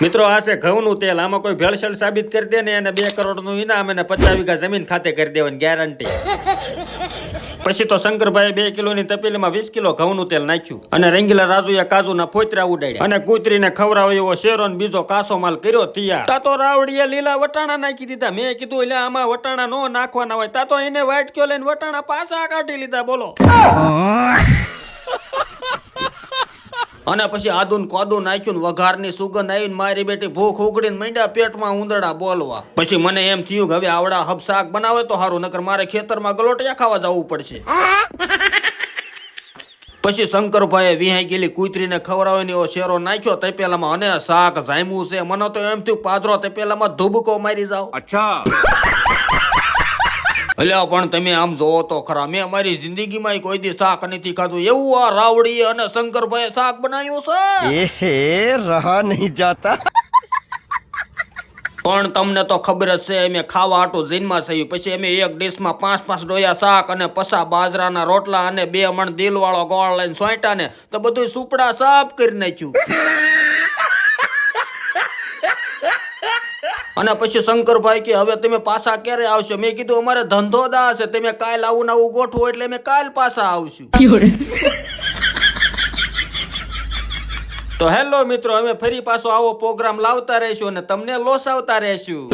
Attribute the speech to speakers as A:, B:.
A: મિત્રો, આ છે ઘઉંનું તેલ. આમાં કોઈ ભેળસેળ સાબિત કરી દે ને એને બે કરોડનું ઇનામ અને પચાસ વીઘા જમીન ખાતે કરી દેવાની ગેરંટી પછી તો શંકરભાઈ બે કિલોની તપેલીમાં વીસ કિલો ઘઉંનું તેલ નાખ્યું અને રંગીલા રાજુએ કાજુના ફોતરા ઉડાડ્યા અને કૂતરીને ખવડાવ્યો એવો શેરો બીજો કાસો માલ કર્યો તૈયાર. તા તો રાવડીએ લીલા વટાણા નાખી દીધા. મેં કીધું એટલે આમાં વટાણા નો નાખવાના હોય. તા તો એને વાટક્યો લઈને વટાણા પાછા કાઢી લીધા. બોલો. અને પછી આદુન કોદું નાખ્યું વઘારની સુગંધ આવીને મારી બેટી ભૂખ ઉગડીને માંડ્યા પેટમાં ઉંદરડા બોલવા. પછી મને એમ થયું કે હવે આવડા હબ શાક બનાવે તો સારું નકર મારે ખેતરમાં ગલોટિયા ખાવા જવું પડશે. પછી શંકરભાઈ વિહાઈ ગયેલી કૂતરીને ખવડાવીને એવો શેરો નાખ્યો, તપેલામાં અને શાક જામ્યું છે. મને તો એમ થયું, પાદરો પેલામાં ધુબકો મારી જાઓ.
B: અચ્છા.
A: અલ્યા પણ તમે આમ જોવો તો ખરા. મેં મારી જિંદગીમાં કોઈ દી શાક નથી ખાધું. એવું આ રાવડી અને શંકરભાઈ શાક બનાવ્યું છે.
C: હે રહા નહીં જાતા.
A: પણ તમને તો ખબર જ છે અમે ખાવા આટું જીનમાં થયું પછી અમે એક ડીશમાં પાંચ પાંચ ડોયા શાક અને પસા બાજરાના રોટલા અને બે મણ દિલવાળો ગોળ લઈને સોંટા ને તો બધું સુપડા સાફ કરી નાખ્યું. અને પછી શંકરભાઈ કે હવે તમે પાછા ક્યારે આવશો? મેં કીધું અમારે ધંધો દા છે તમે કાલ આવું ને આવું ગોઠવો એટલે અમે કાલ પાછા આવશું. તો હેલો મિત્રો અમે ફરી પાછો આવો પ્રોગ્રામ લાવતા રહીશું અને તમને લોસ આવતા રહીશું.